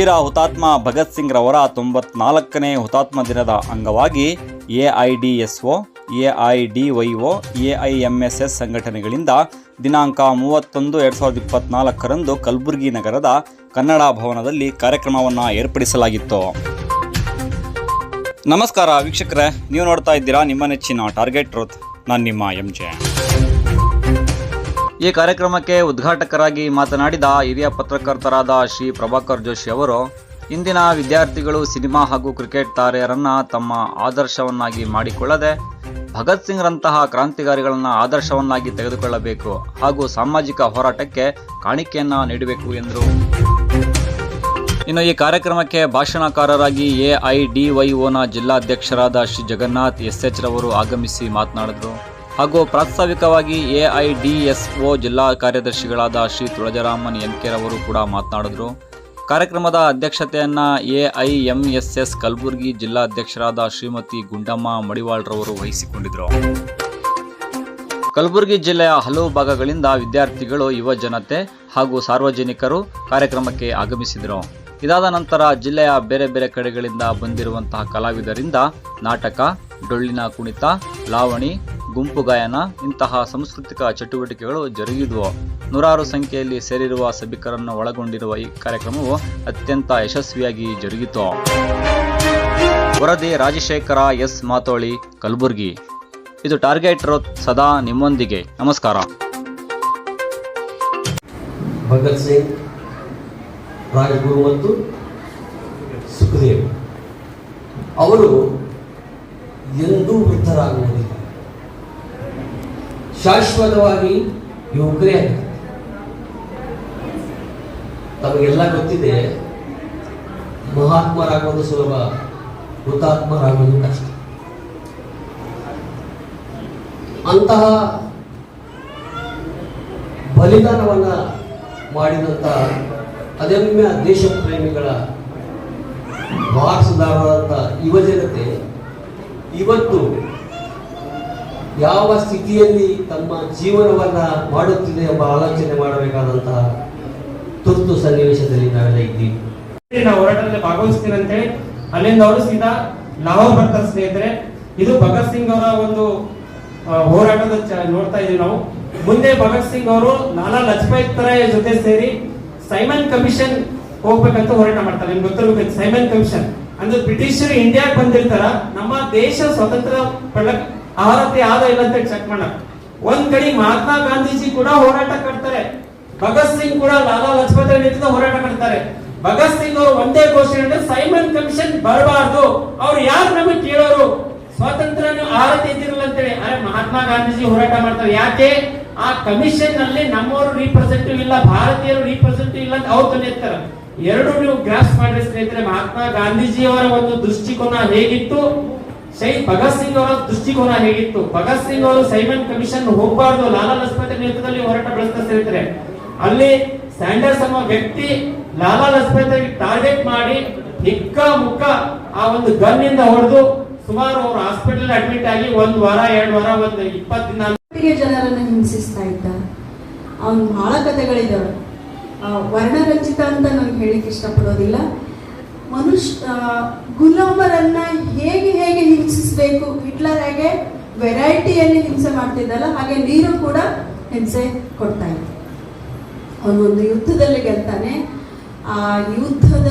ಧೀರ ಹುತಾತ್ಮ ಭಗತ್ ಸಿಂಗ್ ರವರ ತೊಂಬತ್ನಾಲ್ಕನೇ ಹುತಾತ್ಮ ದಿನದ ಅಂಗವಾಗಿ ಎಐಡಿಎಸ್ಒ ಎಸ್ ಎಐಎಂಎಸ್ಎಸ್ ಸಂಘಟನೆಗಳಿಂದ ದಿನಾಂಕ ಮೂವತ್ತೊಂದು ಎರಡು ಸಾವಿರದ ಇಪ್ಪತ್ನಾಲ್ಕರಂದು ಕಲಬುರಗಿ ನಗರದ ಕನ್ನಡ ಭವನದಲ್ಲಿ ಕಾರ್ಯಕ್ರಮವನ್ನು ಏರ್ಪಡಿಸಲಾಗಿತ್ತು. ನಮಸ್ಕಾರ ವೀಕ್ಷಕರೇ, ನೀವು ನೋಡ್ತಾ ಇದ್ದೀರಾ ನಿಮ್ಮ ನೆಚ್ಚಿನ ಟಾರ್ಗೆಟ್ ರೋತ್ ನಾನು ನಿಮ್ಮ ಎಂ ಜೆ. ಈ ಕಾರ್ಯಕ್ರಮಕ್ಕೆ ಉದ್ಘಾಟಕರಾಗಿ ಮಾತನಾಡಿದ ಹಿರಿಯ ಪತ್ರಕರ್ತರಾದ ಶ್ರೀ ಪ್ರಭಾಕರ್ ಜೋಶಿ ಅವರು, ಇಂದಿನ ವಿದ್ಯಾರ್ಥಿಗಳು ಸಿನಿಮಾ ಹಾಗೂ ಕ್ರಿಕೆಟ್ ತಾರೆಯರನ್ನು ತಮ್ಮ ಆದರ್ಶವನ್ನಾಗಿ ಮಾಡಿಕೊಳ್ಳದೆ, ಭಗತ್ ಸಿಂಗ್ರಂತಹ ಕ್ರಾಂತಿಕಾರಿಗಳನ್ನು ಆದರ್ಶವನ್ನಾಗಿ ತೆಗೆದುಕೊಳ್ಳಬೇಕು ಹಾಗೂ ಸಾಮಾಜಿಕ ಹೋರಾಟಕ್ಕೆ ಕಾಣಿಕೆಯನ್ನ ನೀಡಬೇಕು ಎಂದರು. ಇನ್ನು ಈ ಕಾರ್ಯಕ್ರಮಕ್ಕೆ ಭಾಷಣಕಾರರಾಗಿ ಎಐಡಿವೈಒನ ಜಿಲ್ಲಾಧ್ಯಕ್ಷರಾದ ಶ್ರೀ ಜಗನ್ನಾಥ್ ಎಸ್ ಎಚ್ ರವರು ಆಗಮಿಸಿ ಮಾತನಾಡಿದರು. ಹಾಗೂ ಪ್ರಾಸ್ತಾವಿಕವಾಗಿ ಎಐಡಿಎಸ್ಒ ಜಿಲ್ಲಾ ಕಾರ್ಯದರ್ಶಿಗಳಾದ ಶ್ರೀ ತುಳಜರಾಮನ್ ಎನ್ ಕೆ ರವರು ಕೂಡ ಮಾತನಾಡಿದರು. ಕಾರ್ಯಕ್ರಮದ ಅಧ್ಯಕ್ಷತೆಯನ್ನು ಎಐಎಂಎಸ್ಎಸ್ ಕಲಬುರಗಿ ಜಿಲ್ಲಾ ಅಧ್ಯಕ್ಷರಾದ ಶ್ರೀಮತಿ ಗುಂಡಮ್ಮ ಮಡಿವಾಳ್ರವರು ವಹಿಸಿಕೊಂಡಿದ್ದರು. ಕಲಬುರಗಿ ಜಿಲ್ಲೆಯ ಹಲವು ಭಾಗಗಳಿಂದ ವಿದ್ಯಾರ್ಥಿಗಳು, ಯುವ ಜನತೆ ಹಾಗೂ ಸಾರ್ವಜನಿಕರು ಕಾರ್ಯಕ್ರಮಕ್ಕೆ ಆಗಮಿಸಿದರು. ಇದಾದ ನಂತರ ಜಿಲ್ಲೆಯ ಬೇರೆ ಬೇರೆ ಕಡೆಗಳಿಂದ ಬಂದಿರುವಂತಹ ಕಲಾವಿದರಿಂದ ನಾಟಕ, ಡೊಳ್ಳಿನ ಕುಣಿತ, ಲಾವಣಿ ಗುಂಪು ಗಾಯನ, ಇಂತಹ ಸಾಂಸ್ಕೃತಿಕ ಚಟುವಟಿಕೆಗಳು ಜರುಗಿದವು. ನೂರಾರು ಸಂಖ್ಯೆಯಲ್ಲಿ ಸೇರಿರುವ ಸಭಿಕರನ್ನು ಒಳಗೊಂಡಿರುವ ಈ ಕಾರ್ಯಕ್ರಮವು ಅತ್ಯಂತ ಯಶಸ್ವಿಯಾಗಿ ಜರುಗಿತು. ವರದಿ ರಾಜಶೇಖರ ಎಸ್ ಮಾತೋಳಿ, ಕಲಬುರಗಿ. ಇದು ಟಾರ್ಗೆಟ್ ರೋತ್ ಸದಾ ನಿಮ್ಮೊಂದಿಗೆ. ನಮಸ್ಕಾರ. ಭಗತ್ ಸಿಂಗ್, ರಾಜಗುರು ಮತ್ತು ಸುಖದೇವ್. ಅವರು ಎಂದೂ ವೃದ್ಧರಾಗುವುದಿಲ್ಲ ಶಾಶ್ವತವಾಗಿ ಯುವಕರೇ ತಮಗೆಲ್ಲ ಗೊತ್ತಿದೆ ಮಹಾತ್ಮರಾಗೋದು ಸುಲಭ ಹುತಾತ್ಮರಾಗೋದು ಕಷ್ಟ. ಅಂತಹ ಬಲಿದಾನವನ್ನ ಮಾಡಿದಂಥ ಅದಮ್ಯ ದೇಶ ಪ್ರೇಮಿಗಳ ವಾರಸುದಾರರಾದಂಥ ಯುವಜನತೆ ಇವತ್ತು ಯಾವ ಸ್ಥಿತಿಯಲ್ಲಿ ತಮ್ಮ ಜೀವನವನ್ನ ಮಾಡುತ್ತಿದೆ ಎಂಬ ಆಲೋಚನೆ ಮಾಡಬೇಕಾದಂತಹ ತುರ್ತು ಸನ್ನಿವೇಶದಲ್ಲಿ ನಾವೆಲ್ಲ ಇದ್ದೀವಿ. ನಾವು ಹೋರಾಟದಲ್ಲಿ ಭಾಗವಹಿಸ್ತೀನಿ ಅಂತ ಹೇಳಿ, ಅಲ್ಲಿಂದ ಅವರು ಸೀದಾ ಲಾಹೋರ್ ಬರ್ತಾರೆ ಸ್ನೇಹಿತರೆ. ಇದು ಭಗತ್ ಸಿಂಗ್ ಅವರ ಒಂದು ಹೋರಾಟದ ನೋಡ್ತಾ ಇದೀವಿ ನಾವು. ಮುಂದೆ ಭಗತ್ ಸಿಂಗ್ ಅವರು ಲಾಲಾ ಲಜಪತ್ ರಾಯ್ ಜೊತೆ ಸೇರಿ ಸೈಮನ್ ಕಮಿಷನ್ ಹೋಗ್ಬೇಕಂತ ಹೋರಾಟ ಮಾಡ್ತಾರೆ. ನಿಮ್ಗೆ ಗೊತ್ತಿರ್ಬೇಕು ಸೈಮನ್ ಕಮಿಷನ್. ಅಂದ್ರೆ ಬ್ರಿಟಿಷರು ಇಂಡಿಯಾಕ್ ಬಂದಿರ್ತಾರ. ನಮ್ಮ ದೇಶ ಸ್ವತಂತ್ರ ಪಡಕ್ ಅರ್ಹತೆ ಆದ ಇಲ್ಲ ಅಂತ ಚೆಕ್ ಮಾಡೋಣ ಒಂದ್ ಕಡೆ ಮಹಾತ್ಮ ಗಾಂಧೀಜಿ ಕೂಡ ಹೋರಾಟ ಕಟ್ತಾರೆ. ಭಗತ್ ಸಿಂಗ್ ಕೂಡ ಲಾಲಾ ಲಜಪತ್ ರಾಯ್ ಹೋರಾಟ ಮಾಡ್ತಾರೆ ಭಗತ್ ಸಿಂಗ್ ಅವರು ಒಂದೇ ಘೋಷಣೆ ಸೈಮನ್ ಕಮಿಷನ್ ಬರಬಾರ್ದು. ಅವ್ರು ಯಾರು ನಮಗೆ ಕೇಳೋರು? ಸ್ವಾತಂತ್ರ್ಯ ಆರತಿ ಇದ್ದಿರಲ್ಲ ಅಂತೇಳಿ. ಅರೆ ಮಹಾತ್ಮ ಗಾಂಧೀಜಿ ಹೋರಾಟ ಮಾಡ್ತಾರೆ. ಯಾಕೆ? ಆ ಕಮಿಷನ್ನಲ್ಲಿ ನಮ್ಮವರು ರೀಪ್ರೆಸೆಂಟಿವ್ ಇಲ್ಲ, ಭಾರತೀಯರು ರೀಪ್ರೆಸೆಂಟಿವ್ ಇಲ್ಲ ಅಂತ ಅವ್ರು ತಂದಿರ್ತಾರೆ ಎರಡು ನೀವು ಗ್ರಾಸ್ ಮಾಡಿದ್ರೆ ಸ್ನೇಹಿತರೆ, ಮಹಾತ್ಮ ಗಾಂಧೀಜಿಯವರ ಒಂದು ದೃಷ್ಟಿಕೋನ ಹೇಗಿತ್ತು? ಶಹೀದ್ ಭಗತ್ ಸಿಂಗ್ ಅವರ ದೃಷ್ಟಿಕೋನ ಹೇಗಿತ್ತು? ಭಗತ್ ಸಿಂಗ್ ಅವರು ಸೈಮನ್ ಕಮಿಷನ್ ಹೋಗಬಾರ್ದು, ಲಾಲಾ ಲಜಪತ್ ನೇತೃತ್ವದಲ್ಲಿ ಹೋರಾಟ ಬೆಳೆಸ್ತಾ ಸೇರಿದ್ರೆ. ಅಲ್ಲಿ ಸ್ಯಾಂಡರ್ಸ್ ಅನ್ನೋ ವ್ಯಕ್ತಿ ಲಾಲಾ ಲಜಪತ್ ಟಾರ್ಗೆಟ್ ಮಾಡಿ ಹಿಕ್ಕ ಮುಕ್ಕ ಆ ಒಂದು ಗನ್ ಇಂದ ಹೊಡೆದು ಸುಮಾರು ಅವರು ಹಾಸ್ಪಿಟಲ್ ಅಡ್ಮಿಟ್ ಆಗಿ ಒಂದ್ ವಾರ, ಎರಡು ವಾರ, ಒಂದು ಇಪ್ಪತ್ತು ದಿನ ಜನರನ್ನ ಹಿಂಸಿಸ್ತಾ ಇದ್ದ. ಅವನು ಬಹಳ ಕಥೆಗಳಿದ್ದಾವೆ ವರ್ಣರಂಜಿತ ಅಂತ ನಾನು ಹೇಳಿಕ್ಕೆ ಇಷ್ಟಪಡೋದಿಲ್ಲ. ಮನುಷ್ಯ ಗುಲಾಮರನ್ನ ಹೇಗೆ ಹೇಗೆ ಹಿಂಸಿಸಬೇಕು? ಹಿಟ್ಲರ್ ಹೇಗೆ ವೆರೈಟಿಯಲ್ಲಿ ಹಿಂಸೆ ಮಾಡ್ತಿದ್ದಲ್ಲ, ಹಾಗೆ ನೀರು ಕೂಡ ಹಿಂಸೆ ಕೊಡ್ತಾ ಇದೆ ಅವನು ಒಂದು ಯುದ್ಧದಲ್ಲಿ ಗೆಲ್ತಾನೆ. ಆ ಯುದ್ಧದ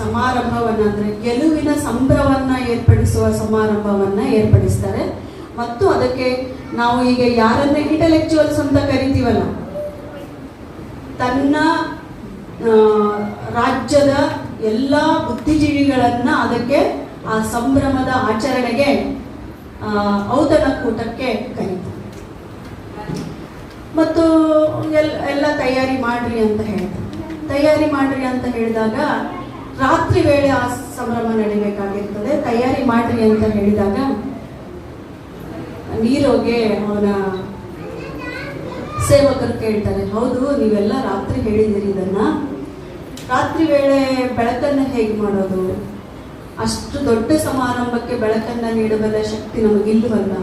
ಸಮಾರಂಭವನ್ನ ಅಂದ್ರೆ ಗೆಲುವಿನ ಸಂಭ್ರಮವನ್ನ ಏರ್ಪಡಿಸುವ ಸಮಾರಂಭವನ್ನ ಏರ್ಪಡಿಸ್ತಾರೆ. ಮತ್ತು ಅದಕ್ಕೆ ನಾವು ಈಗ ಯಾರನ್ನ ಇಂಟೆಲೆಕ್ಚುವಲ್ಸ್ ಅಂತ ಕರಿತೀವಲ್ಲ, ತನ್ನ ರಾಜ್ಯದ ಎಲ್ಲ ಬುದ್ಧಿಜೀವಿಗಳನ್ನ ಅದಕ್ಕೆ ಆ ಸಂಭ್ರಮದ ಆಚರಣೆಗೆ ಔತಣ ಕೂಟಕ್ಕೆ ಕರೀತಾರೆ. ಮತ್ತು ಎಲ್, ಎಲ್ಲ ತಯಾರಿ ಮಾಡ್ರಿ ಅಂತ ಹೇಳ್ತಾರೆ. ತಯಾರಿ ಮಾಡ್ರಿ ಅಂತ ಹೇಳಿದಾಗ ರಾತ್ರಿ ವೇಳೆ ಆ ಸಂಭ್ರಮ ನಡಿಬೇಕಾಗಿರ್ತದೆ. ತಯಾರಿ ಮಾಡ್ರಿ ಅಂತ ಹೇಳಿದಾಗ ನೀರೋಗೆ ಅವನ ಸೇವಕರು ಕೇಳ್ತಾರೆ, ಹೌದು, ನೀವೆಲ್ಲ ರಾತ್ರಿ ಹೇಳಿದಿರಿ ಇದನ್ನ. ರಾತ್ರಿ ವೇಳೆ ಬೆಳಕನ್ನು ಹೇಗೆ ಮಾಡೋದು? ಅಷ್ಟು ದೊಡ್ಡ ಸಮಾರಂಭಕ್ಕೆ ಬೆಳಕನ್ನು ನೀಡಬಲ್ಲ ಶಕ್ತಿ ನಮಗಿಲ್ಲವಲ್ಲ